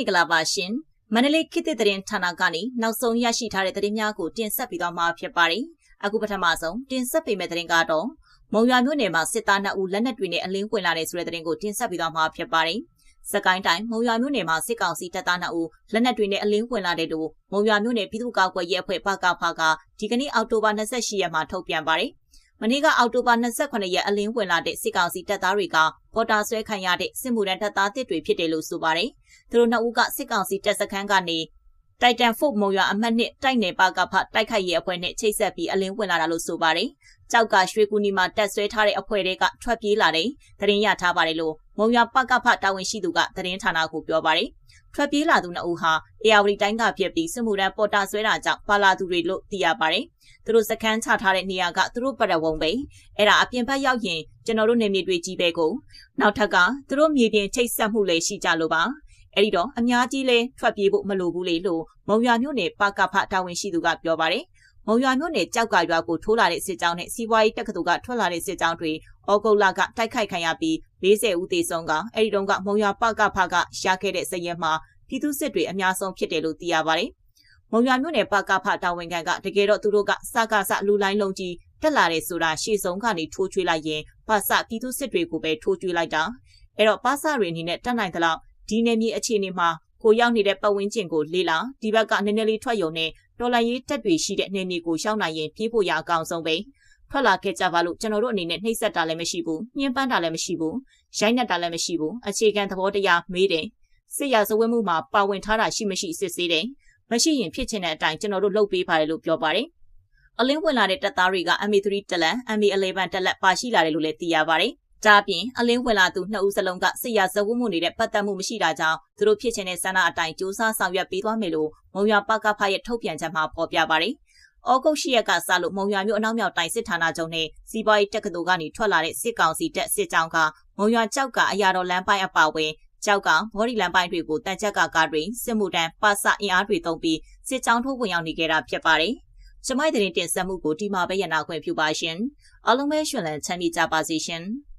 င်္ဂလာပါရှင်မန္တလေးခေတ်သစ်သတင်းဌာနကနေနောက်ဆုံးရရှိထားတဲ့သတင်းများကိုတင်ဆက်ပေးသွားမှာဖြစ်ပါတယ်အခုပထမဆုံးတင်ဆက်ပေးမယ့်သတင်းကတော့မုံရွာမြို့နယ်မှာစစ်သား2ဦးလက်နက်တွေနဲ့အလင်းပွင့်လာတဲ့ဆိုတဲ့သတင်းကိုတင်ဆက်ပေးသွားမှာဖြစ်ပါတယ်စကိုင်းတိုင်းမုံရွာမြို့နယ်မှာစစ်ကောင်စီတပ်သား2ဦးလက်နက်တွေနဲ့အလင်းပွင့်လာတဲ့တို့မုံရွာမြို့နယ်ပြည်သူ့ကာကွယ်ရေးအဖွဲ့ပကဖကဒီကနေ့အောက်တိုဘာ28ရက်မှာထုတ်ပြန်ပါတယ် မနေ့ကအောက်တိုဘာ28ရက်အလင်းဝင်လာတဲ့စစ်ကောင်စီတပ်သားတွေကပေါ်တာဆွဲခံရတဲ့စစ်မှုထမ်းတပ်သားတစ်တွေဖြစ်တယ်လို့ဆိုပါတယ်။သူတို့နှစ်ဦးကစစ်ကောင်စီတပ်စခန်းကနေတိုက်တန်ဖို့မုံရွာအမှတ်နှစ်တိုက်နယ်ပါကဖတိုက်ခိုက်ရေးအဖွဲ့နဲ့ချိတ်ဆက်ပြီးအလင်းဝင်လာတာလို့ဆိုပါတယ်။ကြောက်ကရွှေကူနီမှာတက်ဆွဲထားတဲ့အဖွဲ့တွေကထွက်ပြေးလာတဲ့သတင်းရထားပါတယ်လို့မုံရွာပကဖတာဝန်ရှိသူကသတင်းဌာနကိုပြောပါတယ်။ ထွက်ပြေးလာသူနှစ်ဦးဟာအေယာဝတီတိုင်းကဖြစ်ပြီးစစ်မှုထမ်းပေါ်တာဆွဲတာကြောင့်ပါလာသူတွေလို့သိရပါတယ်။သူတို့စခန်းချထားတဲ့နေရာကသူတို့ပရဝုံပဲ။အဲ့ဒါအပြင်ဘက်ရောက်ရင်ကျွန်တော်တို့နေမြေတွေကြီးပဲကိုနောက်ထပ်ကသူတို့မြေပြင်ချိတ်ဆက်မှုလည်းရှိကြလို့ပါ။အဲ့ဒီတော့အများကြီးလဲထွက်ပြေးဖို့မလိုဘူးလေလို့မုံရွာမြို့နယ်ပကဖတာဝန်ရှိသူကပြောပါတယ်။မုံရွာမြို့နယ်ကြောက်ကရွာကိုထိုးလာတဲ့စစ်ကြောင်းနဲ့စီးပွားရေးတက္ကသိုလ်ကထွက်လာတဲ့စစ်ကြောင်းတွေဩဂုတ်လကတိုက်ခိုက်ခံရပြီး 40ဦးသေဆုံးကအဲဒီတုန်းကမုံရွာပကဖကရခဲ့တဲ့စည်ရဲမှာပြည်သူစစ်တွေအများဆုံးဖြစ်တယ်လို့သိရပါတယ်။မုံရွာမြို့နယ်ပကဖတာဝန်ခံကတကယ်တော့သူတို့ကစကားစလူလိုင်းလုံးကြီးတက်လာတဲ့ဆိုတာရှေ့ဆုံးကနေထိုးချွေးလိုက်ရင်ပါစပြည်သူစစ်တွေကိုပဲထိုးချွေးလိုက်တာအဲ့တော့ပါစတွေအနေနဲ့တက်နိုင်သလောက်ဒီနယ်မြေအခြေအနေမှာကိုရောက်နေတဲ့ပတ်ဝန်းကျင်ကိုလေ့လာဒီဘက်ကနည်းနည်းလေးထွက်ယုံနဲ့တော်လိုင်းရေးတက်တွေရှိတဲ့နယ်မြေကိုရှောင်းနိုင်ရင်ပြေးဖို့ရအကောင်ဆုံးပဲ ထွက်လာခဲ့ကြပါလို့ကျွန်တော်တို့အနေနဲ့နှိမ့်ဆက်တာလည်းမရှိဘူးညှင်းပန်းတာလည်းမရှိဘူးရိုက်နှက်တာလည်းမရှိဘူးအခြေခံသဘောတရားမေးတယ်စစ်ရဇဝဲမှုမှာပါဝင်ထားတာရှိမရှိစစ်ဆေးတယ်မရှိရင်ဖြစ်ချင်တဲ့အတိုင်းကျွန်တော်တို့လုပ်ပေးပါတယ်လို့ပြောပါတယ်အလင်းဝင်လာတဲ့တပ်သားတွေက MA3 တက်လက် MA11 တက်လက်ပါရှိလာတယ်လို့လည်းသိရပါတယ်။ဒါပြင်အလင်းဝင်လာသူနှစ်ဦးစလုံးကစစ်ရဇဝမှုနေတဲ့ပတ်သက်မှုမရှိတာကြောင့်သူတို့ဖြစ်ချင်တဲ့ဆန္ဒအတိုင်းစူးစမ်းဆောင်ရွက်ပေးသွားမယ်လို့မုံရွာပကဖရဲ့ထုတ်ပြန်ချက်မှာဖော်ပြပါတယ်။ ဩဂုတ်ရှိရက်ကစလို့မုံရွာမြို့အနောက်မြောက်တိုင်းစစ်ဌာနချုပ်နဲ့စီးပွားရေးတက္ကသိုလ်ကနေထွက်လာတဲ့စစ်ကောင်စီတပ်စစ်ကြောင်းကမုံရွာကြောက်ကအရာတော်လမ်းပိုင်းအပါဝင်ကြောက်ကဘော်ဒီလန်ပိုင်းတွေကိုတန်ချက်ကကားတွေစစ်မှုတန်းပါစအင်အားတွေသုံးပြီးစစ်ကြောင်းထိုးဝင်ရောက်နေကြတာဖြစ်ပါတယ်။ကျမိုက်တဲ့တင်ဆက်မှုကိုဒီမှာပဲရနာခွင့်ပြုပါရှင်။အားလုံးပဲရှင်လန်းချမ်းမြေကြပါစေရှင်။